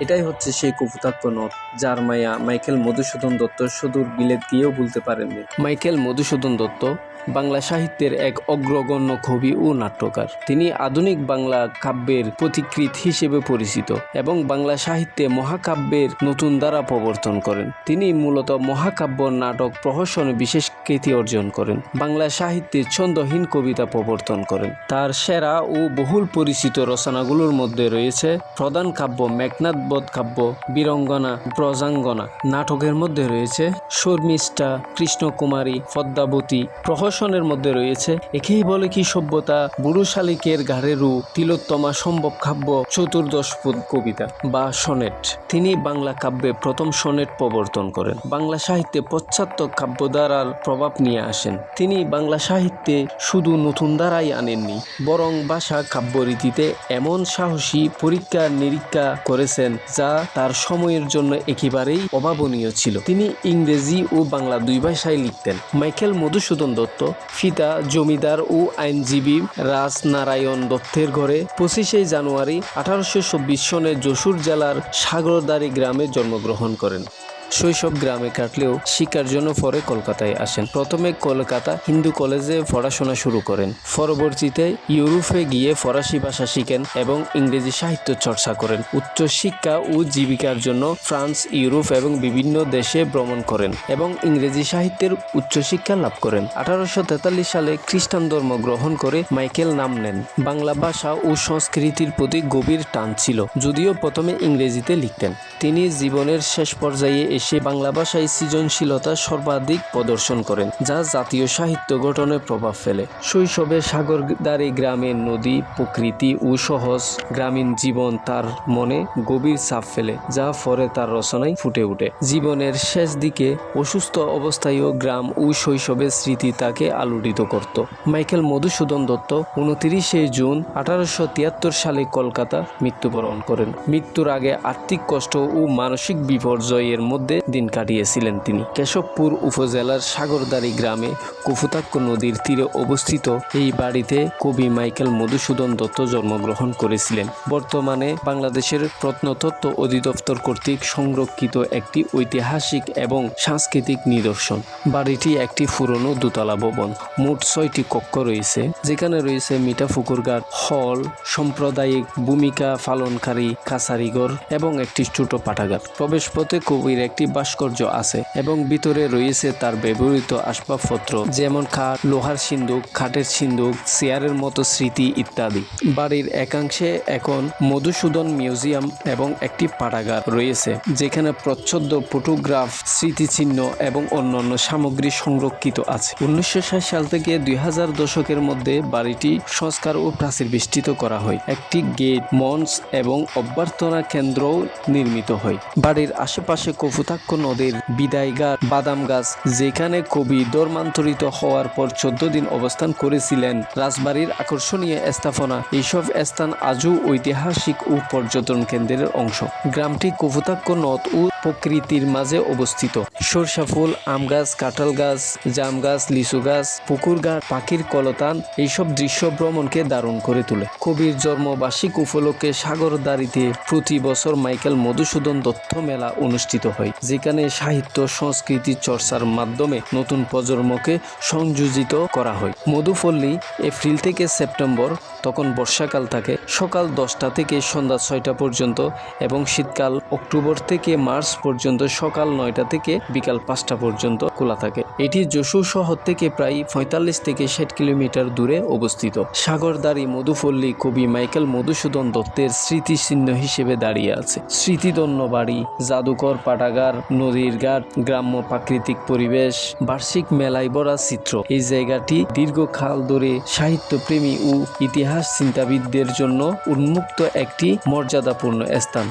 এটাই হচ্ছে সেই কপুতাক্ষ নদ যার মায়া মাইকেল মধুসূদন দত্ত সুদূর বিলেত গিয়েও ভুলতে পারেননি। মাইকেল মধুসূদন দত্ত বাংলা সাহিত্যের এক অগ্রগণ্য কবি ও নাট্যকার। তিনি আধুনিক বাংলা কাব্যের পথিকৃত হিসেবে পরিচিত এবং বাংলা সাহিত্যে মহাকাব্যের নতুন ধারা প্রবর্তন করেন। তিনি মূলত মহাকাব্য নাটক প্রহসনে বিশেষ কৃতি অর্জন করেন। বাংলা সাহিত্যে ছন্দহীন কবিতা প্রবর্তন করেন। তার সেরা ও বহুল পরিচিত রচনাগুলোর মধ্যে রয়েছে প্রধান কাব্য মেঘনাথ বধ কাব্য, বীরঙ্গনা ব্রজাঙ্গনা নাটকের মধ্যে রয়েছে শর্মিষ্ঠা, কৃষ্ণকুমারী, পদ্মাবতী প্রহসনের মধ্যে রয়েছে, একেই বলে কি সভ্যতা, বুড়ো শালিকের ঘাড়েরু তিলোত্তমা সম্ভব কাব্য, চতুর্দশ পদ কবিতা বা সনেট। তিনি বাংলা কাব্যে প্রথম সনেট প্রবর্তন করেন। বাংলা সাহিত্যে পাশ্চাত্য কাব্যধারার প্রভাব নিয়ে আসেন। তিনি বাংলা সাহিত্যে শুধু নতুন ধারাই আনেননি, বরং ভাষা কাব্যরীতিতে এমন সাহসী পরীক্ষা নিরীক্ষা করেছেন যা তার সময়ের জন্য একেবারেই অভাবনীয় ছিল। তিনি ইংরেজি ও বাংলা দুই ভাষায় লিখতেন। মাইকেল মধুসূদন দত্ত ফিতা জমিদার ও আইনজীবী রাজনারায়ণ দত্তের ঘরে পঁচিশে জানুয়ারি আঠারোশো চব্বিশ সনে যশোর জেলার সাগরদারি গ্রামে জন্মগ্রহণ করেন। শৈশব গ্রামে কাটলেও শিক্ষার জন্য পরে কলকাতায় আসেন। প্রথমে কলকাতা হিন্দু কলেজে পড়াশোনা শুরু করেন। পরবর্তীতে ইউরোপে গিয়ে ফরাসি ভাষা শিখেন এবং ইংরেজি সাহিত্য চর্চা করেন। উচ্চ শিক্ষা ও জীবিকার জন্য ফ্রান্স, ইউরোপ এবং বিভিন্ন দেশে ভ্রমণ করেন এবং ইংরেজি সাহিত্যের উচ্চশিক্ষা লাভ করেন। আঠারোশো তেতাল্লিশ সালে খ্রিস্টান ধর্ম গ্রহণ করে মাইকেল নাম নেন। বাংলা ভাষা ও সংস্কৃতির প্রতি গভীর টান ছিল, যদিও প্রথমে ইংরেজিতে লিখতেন। তিনি জীবনের শেষ পর্যায়ে এসে বাংলা ভাষায় সৃজনশীলতা সর্বাধিক প্রদর্শন করেন, যা জাতীয় সাহিত্য গঠনে প্রভাব ফেলে। শৈশবে সাগরদারি গ্রামের নদী, প্রকৃতি ও সহজ গ্রামীণ জীবন তার মনে গভীর ছাপ ফেলে, যা পরে তার রচনায় ফুটে ওঠে। জীবনের শেষ দিকে অসুস্থ অবস্থায়ও গ্রাম ও শৈশবের স্মৃতি তাকে আলোড়িত করত। মাইকেল মধুসূদন দত্ত উনতিরিশে জুন আঠারোশো তিয়াত্তর সালে কলকাতা মৃত্যুবরণ করেন। মৃত্যুর আগে আর্থিক কষ্ট ও মানসিক বিপর্যয়ের মধ্যে দিন কাটিয়েছিলেন তিনি। কেশবপুর উপজেলার সাগরদারি গ্রামে কুফুতাক্ষ নদীর তীরে অবস্থিত এই বাড়িতে কবি মাইকেল মধুসূদন দত্ত জন্মগ্রহণ করেছিলেন। বর্তমানে বাংলাদেশের প্রত্নতত্ত্ব অধিদপ্তর কর্তৃক সংরক্ষিত একটি ঐতিহাসিক এবং সাংস্কৃতিক নিদর্শন। বাড়িটি একটি পুরনো দোতলা ভবন। মোট ছয়টি কক্ষ রয়েছে, যেখানে রয়েছে মিঠা ফুকুরঘাট হল, সাম্প্রদায়িক ভূমিকা পালনকারী কাছারিঘর এবং একটি ছোট পাঠাগার। প্রবেশপথে কবির একটি ভাস্কর্য আছে এবং ভিতরে রয়েছে তার ব্যবহৃত আসবাবপত্র, যেমন খাট, লোহার সিন্দুক, খাটের সিন্দুক, চেয়ারের মতো স্মৃতি ইত্যাদি। বাড়ির একাংশে এখন মধুসূদন মিউজিয়াম এবং একটি পাঠাগার রয়েছে, যেখানে প্রচ্ছদ, ফটোগ্রাফ, স্মৃতিচিহ্ন এবং অন্যান্য সামগ্রী সংরক্ষিত আছে। উনিশশো ষাট সাল থেকে দুই হাজার দশকের মধ্যে বাড়িটি সংস্কার ও প্রাচীর বেষ্টিত করা হয়। একটি গেট, মঞ্চ এবং অভ্যর্থনা কেন্দ্রও নির্মিত হয়। বাড়ির আশেপাশে কফুতাক্ষ নদীর বিদায় গাছ বাদাম গাছ, যেখানে কবি ধর্মান্তরিত হওয়ার পর চোদ্দ দিন অবস্থান করেছিলেন। রাজবাড়ির আকর্ষণীয় স্থাপনা এইসব স্থান আজও ঐতিহাসিক ও পর্যটন কেন্দ্রের অংশ। গ্রামটি কফুতাক্ষ নদ ও প্রকৃতির মাঝে অবস্থিত। সরষা ফুল, আম গাছ, কাঁঠাল গাছ, জাম গাছ, লিচু গাছ, পুকুর গাছ, পাখির কলতান, এইসব দৃশ্য ভ্রমণকে দারুণ করে তোলে। কবির জন্মবার্ষিক উপলক্ষে সাগর সাগরদারিতে প্রতি বছর মাইকেল মধুসূদন দত্ত মেলা অনুষ্ঠিত হয়। যেখানে সাহিত্য, সংস্কৃতি চর্চার মাধ্যমে নতুন প্রজন্মকে সংযোজিত করা হয়। মধুপল্লী, এপ্রিল থেকে সেপ্টেম্বর, তখন বর্ষাকাল থাকে, সকাল দশটা থেকে সন্ধ্যা ছয়টা পর্যন্ত এবং শীতকাল অক্টোবর থেকে মার্চ পর্যন্ত সকাল নয়টা থেকে বিকাল পাঁচটা পর্যন্ত খোলা থাকে। এটি যশোর শহর থেকে প্রায় পঁয়তাল্লিশ থেকে ষাট কিলোমিটার দূরে অবস্থিত। সাগরদারি মধুপল্লী কবি মাইকেল মধুসূদন দত্তের স্মৃতিচিহ্ন হিসেবে দাঁড়িয়ে আছে। স্মৃতিদন্য বাড়ি জাদুকর পাঠাগার নদীর ঘাট, গ্রাম্য প্রাকৃতিক পরিবেশ, বার্ষিক মেলায় ভরা চিত্র। এই জায়গাটি দীর্ঘকাল ধরে সাহিত্যপ্রেমী ও ইতিহাস চিন্তাবিদদের জন্য উন্মুক্ত একটি মর্যাদাপূর্ণ স্থান।